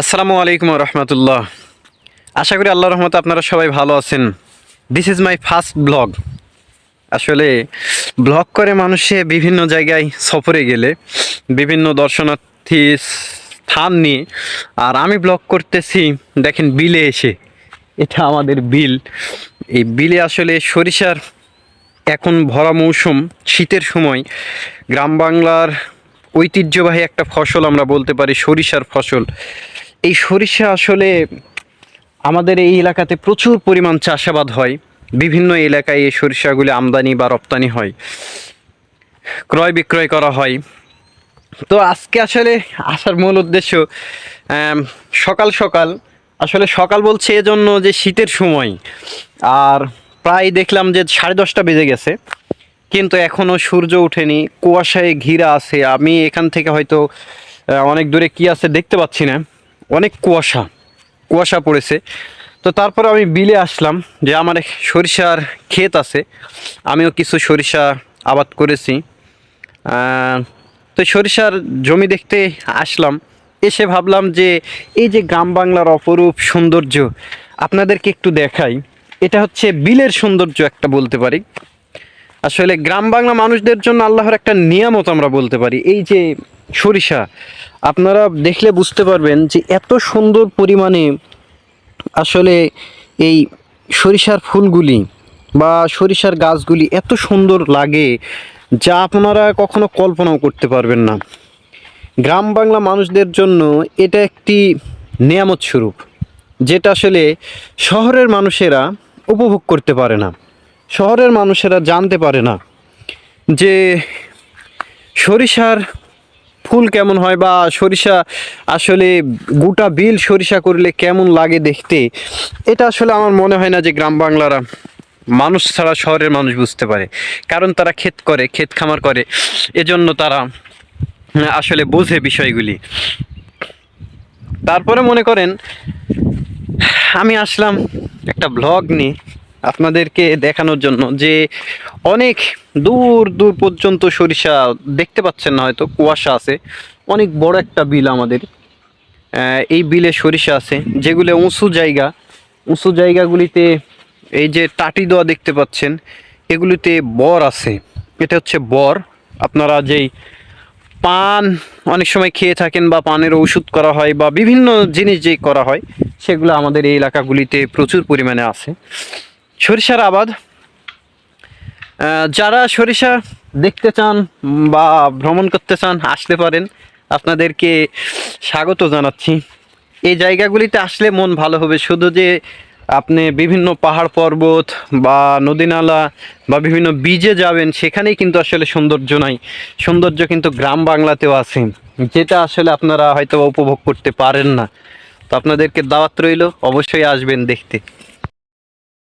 আসসালামু আলাইকুম রহমতুল্লাহ। আশা করি আল্লাহ রহমত আপনারা সবাই ভালো আছেন। This is my first blog আসলে ব্লগ করে মানুষে বিভিন্ন জায়গায় সফরে গেলে, বিভিন্ন দর্শনার্থী স্থান নিয়ে, আর আমি ব্লগ করতেছি, দেখেন বিলে এসে। এটা আমাদের বিল। এই বিলে আসলে সরিষার এখন ভরা মৌসুম, শীতের সময়, গ্রাম বাংলার ঐতিহ্যবাহী একটা ফসল আমরা বলতে পারি সরিষার ফসল। এই সরিষা আসলে আমাদের এই এলাকাতে প্রচুর পরিমাণ চাষাবাদ হয়। বিভিন্ন এলাকায় এই সরিষাগুলি আমদানি বা রপ্তানি হয়। ক্রয় বিক্রয় করা হয়। তো আজকে আসলে আসার মূল উদ্দেশ্য সকাল সকাল। আসলে সকাল বলছে এজন্য যে শীতের সময়। আর প্রায় দেখলাম যে সাড়ে দশটা বেজে গেছে। কিন্তু এখনও সূর্য ওঠেনি, কুয়াশায় ঘিরা আছে। আমি এখান থেকে হয়তো অনেক দূরে কি আছে দেখতে পাচ্ছি না। অনেক কুয়াশা কুয়াশা পড়েছে। তো তারপর আমি বিলে আসলাম যে আমার এক সরিষার ক্ষেত আছে, আমিও কিছু সরিষা আবাদ করেছি। তো সরিষার জমি দেখতে আসলাম, এসে ভাবলাম যে এই যে গ্রাম বাংলার অপরূপ সৌন্দর্য, আপনাদেরকে একটু দেখাই। এটা হচ্ছে বিলের সৌন্দর্য একটা বলতে পারি। আসলে গ্রাম বাংলা মানুষদের জন্য আল্লাহর একটা নিয়ামত আমরা বলতে পারি। এই যে সরিষা, আপনারা দেখলে বুঝতে পারবেন যে এত সুন্দর পরিমাণে আসলে এই সরিষার ফুলগুলি বা সরিষার গাছগুলি এত সুন্দর লাগে যা আপনারা কখনো কল্পনাও করতে পারবেন না। গ্রাম বাংলা মানুষদের জন্য এটা একটি নিয়ামত স্বরূপ, যেটা আসলে শহরের মানুষেরা উপভোগ করতে পারে না, শহরের মানুষেরা জানতে পারে না যে সরিষার ফুল কেমন হয় বা সরিষা আসলে গোটা বিল সরিষা করলে কেমন লাগে দেখতে? এটা আসলে আমার মনে হয় না যে গ্রাম বাংলারা মানুষ ছাড়া শহরের মানুষ বুঝতে পারে। কারণ তারা ক্ষেত করে, ক্ষেত খামার করে। এজন্য তারা আসলে বোঝে বিষয়গুলি। তারপরে মনে করেন, আমি আসলাম একটা ব্লগ নিয়ে আপনাদেরকে দেখানোর জন্য যে অনেক দূর দূর পর্যন্ত সরিষা দেখতে পাচ্ছেন না হয়তো, কুয়াশা আছে। অনেক বড় একটা বিল আমাদের। এই বিলে সরিষা আছে, যেগুলো উঁচু জায়গা। উঁচু জায়গাগুলিতে এই যে টাটি দেওয়া দেখতে পাচ্ছেন, এগুলিতে বর আছে। এটা হচ্ছে বর। আপনারা যেই পান অনেক সময় খেয়ে থাকেন বা পানের ওষুধ করা হয় বা বিভিন্ন জিনিস যেই করা হয়, সেগুলো আমাদের এই এলাকাগুলিতে প্রচুর পরিমাণে আছে। সরিষার আবাদ যারা সরিষা দেখতে চান বা ভ্রমণ করতে চান, আসতে পারেন। আপনাদেরকে স্বাগত জানাচ্ছি। এই জায়গাগুলিতে আসলে মন ভালো হবে। শুধু যে আপনি বিভিন্ন পাহাড় পর্বত বা নদী নালা বা বিভিন্ন বীজে যাবেন, সেখানেই কিন্তু আসলে সৌন্দর্য নাই। সৌন্দর্য কিন্তু গ্রাম বাংলাতেও আছে, যেটা আসলে আপনারা হয়তো উপভোগ করতে পারেন না। তো আপনাদেরকে দাওয়াত রইল, অবশ্যই আসবেন দেখতে।